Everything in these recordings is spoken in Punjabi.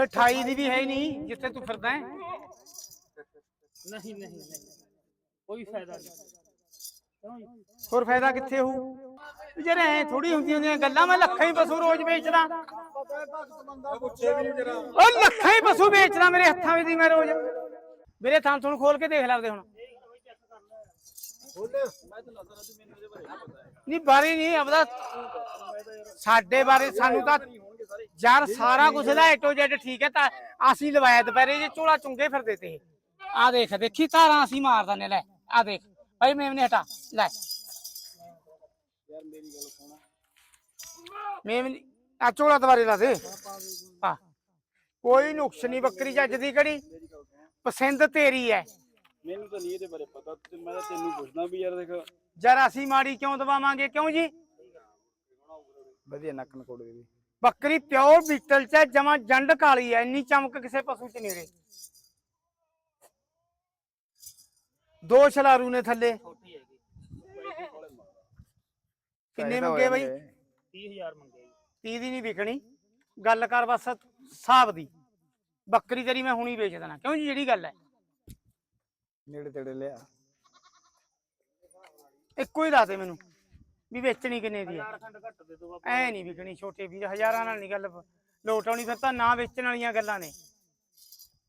ਫਿਰ 28 ਦੀ ਵੀ ਹੈ ਨਹੀਂ। ਜਿੱਥੇ ਤੂੰ ਫਿਰਦਾ ਹੈ। ਨਹੀਂ ਨਹੀਂ ਨਹੀਂ। ਕੋਈ ਫਾਇਦਾ ਨਹੀਂ। ਹੋਰ ਫਾਇਦਾ ਕਿੱਥੇ ਹੋਊ? ਜਿਹੜੇ ਐ ਥੋੜੀ ਹੁੰਦੀਆਂ ਹੁੰਦੀਆਂ ਗੱਲਾਂ ਮੈਂ ਲੱਖਾਂ ਹੀ ਪਸ਼ੂ ਰੋਜ਼ ਵੇਚਦਾ। ਉਹ ਲੱਖਾਂ ਹੀ ਪਸ਼ੂ ਵੇਚਦਾ ਮੇਰੇ ਹੱਥਾਂ ਵਿੱਚ ਦੀ ਮੈਂ ਰੋਜ਼। ਮੇਰੇ ਥਾਂ ਤੁਹਾਨੂੰ ਖੋਲ ਕੇ ਦੇਖ ਲੈਂਦੇ ਹੁਣ। ਨਹੀਂ ਬਾਰੀ ਨਹੀਂ ਆਪਦਾ ਸਾਡੇ ਬਾਰੇ ਸਾਨੂੰ ਤਾਂ ਯਾਰ ਸਾਰਾ ਕੁਝ ਲੈ ਟੋ ਜੈਡ ਠੀਕ ਹੈ ਤਾਂ ਅਸੀਂ ਲਵਾਇਆ ਦੁਪਹਿਰੇ ਜੇ ਝੋਲਾ ਚੁੰਗੇ ਫਿਰਦੇ ਤੇ ਆ ਦੇਖ ਦੇਖੀ ਧਾਰਾਂ ਅਸੀਂ ਮਾਰ ਦਨੇ ਲੈ ਆ ਦੇਖ। ਭਾਈ ਮੇਮਨੇ ਹਟਾ ਲੈ। ਮੇਮਨੀ ਆ ਝੋਲਾ ਦੁਬਾਰੇ ਲਾ ਦੇ। ਆ ਕੋਈ ਨੁਕਸ ਨਹੀਂ ਬੱਕਰੀ ਚੱਜ ਦੀ ਕੜੀ ਪਸੰਦ ਤੇਰੀ ਹੈ। ਮੈਨੂੰ ਤਾਂ ਨਹੀਂ ਇਹਦੇ ਬਾਰੇ ਪਤਾ ਤੇ ਮੈਂ ਤਾਂ ਤੈਨੂੰ ਪੁੱਛਦਾ ਵੀ ਯਾਰ ਦੇਖ। ਜਰ ਅਸੀਂ ਮਾੜੀ ਕਿਉਂ ਦਵਾਵਾਂਗੇ ਕਿਉਂ ਜੀ? ਵਧੀਆ ਨੱਕ ਨਕੋੜੇ ਦੀ। ਬੱਕਰੀ ਪਿਓਰ ਬੀਟਲ ਚ ਜਮਾ ਜੰਡ ਕਾਲੀ ਐ ਇੰਨੀ ਚਮਕ ਕਿਸੇ ਪਸ਼ੂ ਚ ਨਹੀਂ ਰੇ ਦੋ ਛਲਾਰੂ ਨੇ ਥੱਲੇ। ਕਿੰਨੇ ਮੰਗੇ ਬਈ? 30000 ਮੰਗੇ ਜੀ। 30 ਦੀ ਨਹੀਂ ਵਿਕਣੀ। ਗੱਲ ਕਰ ਬਸ ਹਿਸਾਬ ਦੀ। ਬੱਕਰੀ ਤੇਰੀ ਮੈਂ ਹੁਣੀ ਵੇਚ ਦੇਣਾ। ਕਿਉਂ ਜੀ ਜਿਹੜੀ ਗੱਲ ਹੈ? ਨੇੜੇ ਤੇੜੇ ਲਿਆ। ਇੱਕੋ ਹੀ ਦੱਸ ਦੇ ਮੈਨੂੰ। ਵੀ ਵੇਚਣੀ ਕਿੰਨੇ ਦੀ ਹੈ ਚਾਰ ਖੰਡ ਘੱਟ ਦੇ ਦੋ ਬਾਬਾ ਐ ਨਹੀਂ ਵਿਕਣੀ ਛੋਟੇ ਵੀਰ ਹਜ਼ਾਰਾਂ ਨਾਲ ਨਹੀਂ ਗੱਲ ਲੋਟ ਆਉਣੀ ਫਿਰ ਤਾਂ ਨਾ ਵੇਚਣ ਵਾਲੀਆਂ ਗੱਲਾਂ ਨੇ।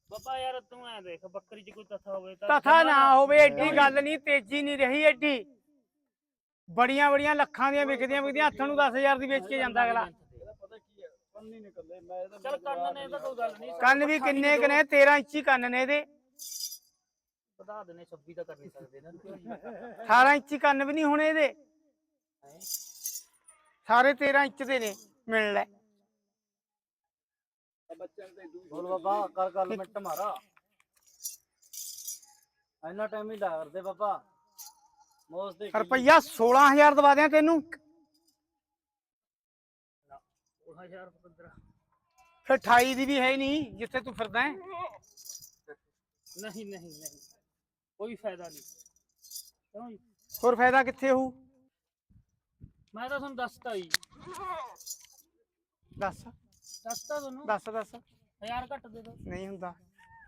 ਬਾਬਾ ਯਾਰ ਤੂੰ ਐ ਦੇਖ ਬੱਕਰੀ 'ਚ ਕੋਈ ਤਥਾ ਹੋਵੇ ਤਾਂ ਤਥਾ ਨਾ ਹੋਵੇ ਐਡੀ ਗੱਲ ਨਹੀਂ ਤੇਜ਼ੀ ਨਹੀਂ ਰਹੀ ਐਡੀ ਬੜੀਆਂ ਬੜੀਆਂ ਲੱਖਾਂ ਦੀਆਂ ਵਿਕਦੀਆਂ ਵਿਕਦੀਆਂ ਹੱਥਾਂ ਨੂੰ 10000 ਦੀ ਵੇਚ ਕੇ ਜਾਂਦਾ ਅਗਲਾ। ਪਤਾ ਕੀ ਹੈ ਕੰਨ ਹੀ ਨਿਕਲਦੇ ਮੈਂ ਤਾਂ ਚੱਲ ਕੰਨ ਨੇ ਤਾਂ ਕੋਈ ਗੱਲ ਨਹੀਂ ਕੰਨ ਵੀ ਕਿੰਨੇ ਕੁ ਨੇ? 13 ਇੰਚੀ ਕੰਨ ਨੇ ਇਹਦੇ। ਵਧਾ ਦੇਣੇ 26 ਤਾਂ ਕਰ ਨਹੀਂ ਸਕਦੇ ਨਾ। ਕਿਉਂ ਜੀ 18 ਇੰਚੀ ਕੰਨ ਵੀ ਨਹੀਂ ਹੋਣੇ ਇਹਦੇ? ਸਾਰੇ 13 ਇੰਚ ਦੇ ਨੇ ਮਿਲ ਲੈ। ਬੋਲ ਬਾਬਾ ਕਰ ਗੱਲ ਮਿੰਟ ਮਾਰਾ। ਇੰਨਾ ਟਾਈਮ ਹੀ ਲਾ ਕਰਦੇ ਬਾਬਾ। ਮੋਸ ਦੇ ਰੁਪਈਆ 16000 ਦਵਾ ਦਿਆਂ ਤੈਨੂੰ। 16000 15 ਫਿਰ 28 ਦੀ ਵੀ ਹੈ ਹੀ ਨਹੀਂ ਜਿੱਥੇ ਤੂੰ ਫਿਰਦਾ ਹੈ। ਨਹੀਂ ਨਹੀਂ ਨਹੀਂ। ਕੋਈ ਫਾਇਦਾ ਨਹੀਂ। ਕਿਉਂ ਜੀ? ਹੋਰ ਫਾਇਦਾ ਕਿੱਥੇ ਹੋਊ? ਮੈਂ ਤਾਂ ਤੁਹਾਨੂੰ ਦੱਸਤਾ ਜੀ। ਦੱਸ। ਦੱਸਤਾ ਤੁਹਾਨੂੰ? ਦੱਸ ਦੱਸ। 1000 ਘੱਟ ਦੇ ਦੋ ਨਹੀਂ ਹੁੰਦਾ।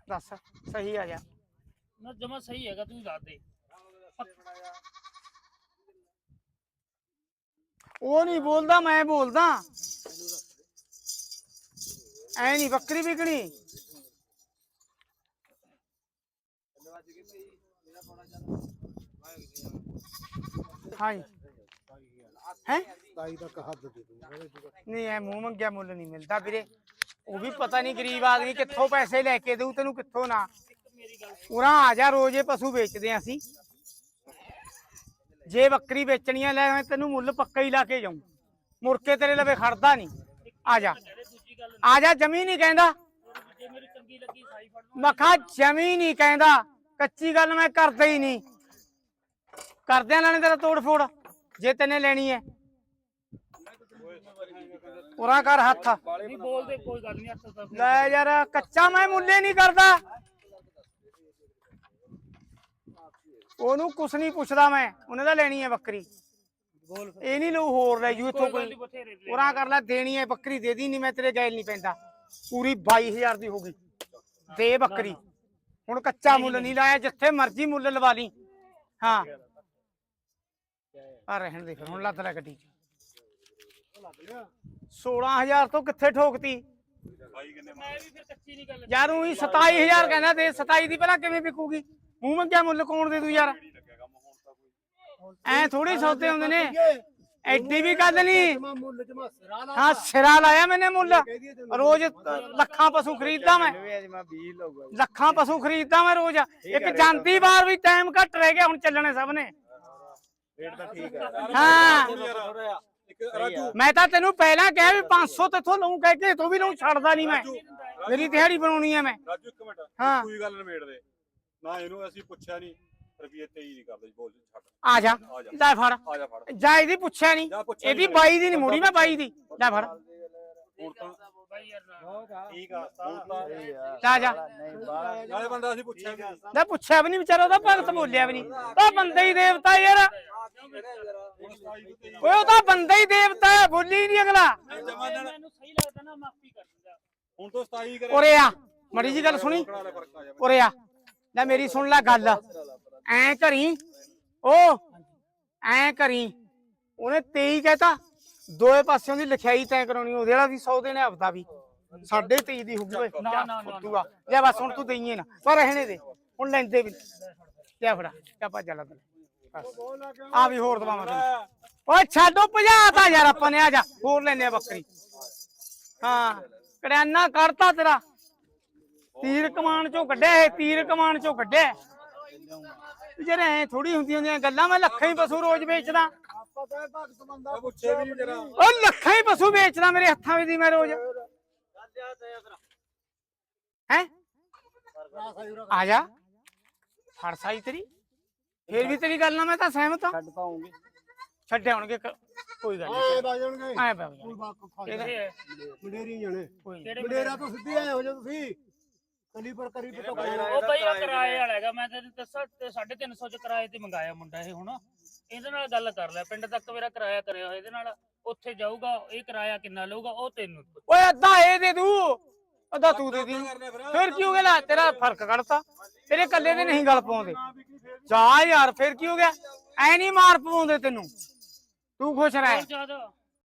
ਦੱਸ। ਸਹੀ ਆ ਜਾ ਨਾ ਜਮਾ ਸਹੀ ਹੈਗਾ ਤੂੰ ਦੱਸ ਦੇ। ਉਹ ਨਹੀਂ ਬੋਲਦਾ ਮੈਂ ਬੋਲਦਾ। ਐ ਨਹੀਂ ਬੱਕਰੀ ਵਿਕਣੀ। ਹਾਂਜੀ। ਹੈ? ਤਾਈ ਤੱਕ ਹੱਦ ਦੇ ਦੂੰ ਨਹੀਂ ਐ ਮੂੰਹ ਮੰਗਿਆ ਮੁੱਲ ਨਹੀਂ ਮਿਲਦਾ ਵੀਰੇ। ਉਹ ਵੀ ਪਤਾ ਨਹੀਂ ਗਰੀਬ ਆਦਮੀ ਕਿੱਥੋਂ ਪੈਸੇ ਲੈ ਕੇ ਦੇਊ ਤੈਨੂੰ ਕਿੱਥੋਂ ਨਾ। ਉਰਾਂ ਆ ਜਾ ਰੋਜ਼ ਇਹ ਪਸ਼ੂ ਵੇਚਦੇ ਆਂ ਅਸੀਂ। ਜੇ ਬੱਕਰੀ ਵੇਚਣੀਆਂ ਲੈ ਮੈਂ ਤੈਨੂੰ ਮੁੱਲ ਪੱਕਾ ਹੀ ਲਾ ਕੇ ਜਾਊਂ। ਮੁੜ ਕੇ ਤੇਰੇ ਲਵੇ ਖੜਦਾ ਨਹੀਂ। ਆ ਜਾ। ਆ ਜਾ ਜਮੀ ਨਹੀਂ ਕਹਿੰਦਾ। ਮਖਾ ਜਮੀ ਨਹੀਂ ਕਹਿੰਦਾ। ਕੱਚੀ ਗੱਲ ਮੈਂ ਕਰਦਾ ਹੀ ਨਹੀਂ। ਕਰਦਿਆਂ ਨਾਲ ਤੇਰਾ ਤੋੜ ਫੋੜ ਜੇ ਤੈਨੇ ਲੈਣੀ ਹੈ ਉਰਾ ਕਰ ਹੱਥ। ਨਹੀਂ ਬੋਲਦੇ ਕੋਈ ਗੱਲ ਨਹੀਂ ਹੱਥ ਤਾਂ ਲੈ ਯਾਰ ਕੱਚਾ ਮੈਂ ਮੁੱਲੇ ਨਹੀਂ ਕਰਦਾ। ਉਹਨੂੰ ਕੁਛ ਨਹੀਂ ਪੁੱਛਦਾ ਮੈਂ ਉਹਨੇ ਤਾਂ ਲੈਣੀ ਹੈ ਬੱਕਰੀ। ਬੋਲ ਇਹ ਨਹੀਂ ਲਊ ਹੋਰ ਲੈ ਜੂ ਇੱਥੋਂ ਕੋਈ ਦੇ ਉਰਾ ਕਰ ਲੈ ਦੇਣੀ ਹੈ ਬੱਕਰੀ ਦੇ ਦੀ ਨਹੀਂ ਮੈਂ ਤੇਰੇ ਗੈਲ ਨਹੀਂ ਪੈਂਦਾ। ਪੂਰੀ 22000 ਦੀ ਹੋ ਗਈ। ਦੇ ਬੱਕਰੀ। ਹੁਣ ਕੱਚਾ ਮੁੱਲ ਨਹੀਂ ਲਾਇਆ ਜਿੱਥੇ ਮਰਜ਼ੀ ਮੁੱਲ ਲਵਾ ਲਈ। ਹਾਂ। ਆ ਰਹਿਣ ਦੇ ਫਿਰ ਹੁਣ ਲੱਦ ਲੈ ਗੱਡੀ 'ਚ। 16000 ਤੋਂ ਕਿੱਥੇ ਠੋਕਤੀ? ਮੈਂ ਵੀ ਫਿਰ ਕੱਚੀ ਨਹੀਂ ਗੱਲ ਯਾਰ ਉਹੀ 27000 ਕਹਿੰਦਾ ਦੇ 27 ਦੀ ਪਹਿਲਾਂ ਕਿਵੇਂ ਵਿਕੂਗੀ? ਮੂੰਹ ਮੰਗਿਆ ਮੁੱਲ ਕੌਣ ਦੇ ਦੂ ਯਾਰ? ਐ ਥੋੜੀ ਸੌਦੇ ਹੁੰਦੇ ਨੇ। ਐਡੀ ਵੀ ਗੱਲ ਨਹੀਂ। ਮੁੱਲ ਜਮਾ ਸਿਰਾ ਲਾ ਹਾਂ ਸਿਰਾ ਲਾਇਆ ਮੈਨੇ ਮੁੱਲ। ਰੋਜ਼ ਲੱਖਾਂ ਪਸ਼ੂ ਖਰੀਦਦਾ ਮੈਂ। ਅੱਜ ਮੈਂ 20 ਲਊਗਾ। ਲੱਖਾਂ ਪਸ਼ੂ ਖਰੀਦਦਾ ਮੈਂ ਰੋਜ਼। ਇੱਕ ਜਾਂਦੀ ਵਾਰ ਵੀ ਟਾਈਮ ਘੱਟ ਰਹਿ ਗਿਆ ਹੁਣ ਚੱਲਣੇ ਸਭ ਨੇ। ਰੇਟ ਤਾਂ ਠੀਕ ਹੈ ਹਾਂ। ਥੋੜਾ ਇੱਕ ਰਾਜੂ। ਮੈਂ ਤਾਂ ਤੈਨੂੰ ਪਹਿਲਾਂ ਕਿਹਾ ਵੀ 500 ਤੇਥੋਂ ਲਊਂ ਕਹਿ ਕੇ ਤੂੰ ਵੀ ਲਊਂ ਛੱਡਦਾ ਨਹੀਂ ਮੈਂ। ਮੇਰੀ ਦਿਹਾੜੀ ਬਣਾਉਣੀ ਹੈ ਮੈਂ। ਰਾਜੂ ਇੱਕ ਮਿੰਟ। ਹਾਂ। ਕੋਈ ਗੱਲ ਨਿਬੇੜ ਦੇ। ਨਾ ਇਹਨੂੰ ਅਸੀਂ ਪੁੱਛਿਆ ਨਹੀਂ ਰੁਪਈਏ 23 ਨਹੀਂ ਕਰਦੇ ਜੀ ਬੋਲ ਛੱਡ। ਆ ਜਾ। ਆ ਜਾ। ਲੈ ਫੜ। ਆ ਜਾ ਫੜ। ਜਾ ਇਹਦੀ ਪੁੱਛਿਆ ਨਹੀਂ। ਜਾ ਪੁੱਛਿਆ ਇਹਦੀ ਨੀ 22 ਦੀ ਨਹੀਂ ਮੁੜੀ ਮੈਂ 22 ਦੀ। ਲੈ ਫੜ। ਹੁਣ ਤਾਂ ਬਾਈ ਯਾਰ ਨਾ ਠੀਕ ਆ ਜਾ। ਜਾ ਨਹੀਂ ਬਾਹਰ ਨਾਲੇ ਬੰਦਾ ਅਸੀਂ ਪੁੱਛਿਆ ਨਹੀਂ। ਲੈ ਪੁੱਛਿਆ ਵੀ ਨਹੀਂ ਵਿਚਾਰਾ ਉਹਦਾ ਭਗਤ ਬੋਲਿਆ ਵੀ ਨਹੀਂ। ਉਹ ਬੰਦਾ ਹੀ ਦੇਵਤਾ ਯਾਰ। ਹੁਣ 27 ਤੋਂ 23 ਓਏ ਉਹ ਤਾਂ ਬੰਦਾ ਹੀ ਦੇਵਤਾ ਹੈ ਬੋਲੀ ਨਹੀਂ ਅਗਲਾ। ਮੈਨੂੰ ਸਹੀ ਲੱਗਦਾ ਨਾ ਮਾਫੀ ਕਰ ਦਿੰਦਾ ਹੁਣ ਤੋਂ 27 ਕਰੇ ਉਰੇ ਆ ਮੜੀ ਜੀ ਗੱਲ ਸੁਣੀ। ਆ ਲੈ ਮੇਰੀ ਸੁਣ ਲੈ ਗੱਲ। ਐ ਕਰੀ ਓ ਐ ਕਰੀ। ਉਹਨੇ 23 ਕਹਿਤਾ ਦੋਏ ਪਾਸਿਓਂ ਦੀ ਲਿਖਾਈ ਤੈਂ ਕਰਾਉਣੀ ਉਹਦੇ ਵਾਲਾ ਵੀ 100 ਦੇਣੇ ਆਪਦਾ ਵੀ। ਸਾਡੇ 23 ਦੀ ਹੋਊਗੀ ਓਏ। ਨਾ, ਨਾ, ਨਾ, ਲੈ ਬਸ ਹੁਣ ਤੂੰ ਦਈਏ ਨਾ। ਪਰ ਰਹਿਣੇ ਦੇ ਹੁਣ ਲੈਂਦੇ ਵੀ ਕਿਆ ਫੜਾ ਕਿਆ ਭੱਜ ਲੱਗ ਆ ਵੀ ਹੋਰ ਦਵਾਵਾਂ ਤੈਨੂੰ। ਓਏ ਛੱਡੋ, ਭਜਾਤਾ ਯਾਰ ਆਪਾਂ ਨੇ, ਆ ਜਾ, ਹੋਰ ਲੈਨੇ ਆ ਬੱਕਰੀ। ਹਾਂ ਕੜਿਆਨਾ ਕੱਢਤਾ ਤੇਰਾ। ਤੀਰ ਕਮਾਨ ਚੋਂ ਕੱਢਿਆ ਇਹ, ਤੀਰ ਕਮਾਨ ਚੋਂ ਕੱਢਿਆ। ਜਿਹੜੇ ਐ ਥੋੜੀ ਹੁੰਦੀਆਂ ਹੁੰਦੀਆਂ ਗੱਲਾਂ, ਮੈਂ ਲੱਖਾਂ ਹੀ ਪਸ਼ੂ ਰੋਜ਼ ਵੇਚਦਾ। ਉਹ ਲੱਖਾਂ ਹੀ ਪਸ਼ੂ ਵੇਚਦਾ ਮੇਰੇ ਹੱਥਾਂ ਵਿੱਚ ਦੀ ਮੈਂ ਰੋਜ਼। ਹੈ? ਆ ਜਾ। ਫੜ ਸਾਈ ਤੇਰੀ। ਫੇਰ ਵੀ ਤੇਰੀ ਗੱਲ ਨਾਲ ਮੈਂ ਤਾਂ ਸਹਿਮਤ ਹਾਂ। ਛੱਡ ਪਾਉਂਗੇ ਛੱਡੇ ਹੋਣਗੇ ਕ- ਕੋਈ ਗੱਲ ਆਏ ਨਹੀਂ ਬਾਜਣਗੇ ਐ ਪੈ ਜਾਣਗੇ। ਕੋਈ ਬਾਤ ਖਾ ਇਹਦਾ- ਮੰਡੇਰੀ ਜਾਣੇ। ਮੰਡੇਰਾ ਤੋਂ ਸਿੱਧੇ ਆਏ ਹੋ ਜਾ ਤੁਸੀਂ। ਕਲੀ ਪਰ ਕਰੀ ਪਤਾ ਉਹ ਬਈ ਆ ਕਿਰਾਏ ਵਾਲਾ ਹੈਗਾ। ਮੈਂ ਤੈਨੂੰ ਦੱਸਾਂ ਤੇ 350 ਚ ਕਿਰਾਏ ਤੇ ਮੰਗਾਇਆ ਮੁੰਡਾ ਇਹ ਹੁਣ। ਇਹਦੇ ਨਾਲ ਗੱਲ ਕਰ ਲੈ। ਪਿੰਡ ਤੱਕ ਮੇਰਾ ਕਿਰਾਇਆ ਕਰਿਆ ਹੋਇਆ ਇਹਦੇ ਨਾਲ। ਉੱਥੇ ਜਾਊਗਾ ਇਹ ਕਿਰਾਇਆ ਕਿੰਨਾ ਲਊਗਾ ਉਹ ਤੈਨੂੰ ਓਏ ਅੱਧਾ ਇਹ ਦੇ ਦੂ। ਅੱਧਾ ਤੂੰ ਦੇ ਦੀ। ਫਿਰ। ਕੀ ਹੋ ਗਿਆ? ਤੇਰਾ ਫ਼ਰਕ ਕੱਢਤਾ। ਤੇਰੇ ਕੱਲੇ ਦੇ ਨਹੀਂ ਗੱਲ ਪਾਉਂਦੇ। ਜਾ ਯਾਰ, ਫਿਰ ਕੀ ਹੋ ਗਿਆ? ਐ ਨਹੀਂ ਮਾਰ ਪਵਾਉਂਦੇ ਤੈਨੂੰ। ਤੂੰ ਖੁਸ਼ ਰਹਿ। ਜ਼ਿਆਦਾ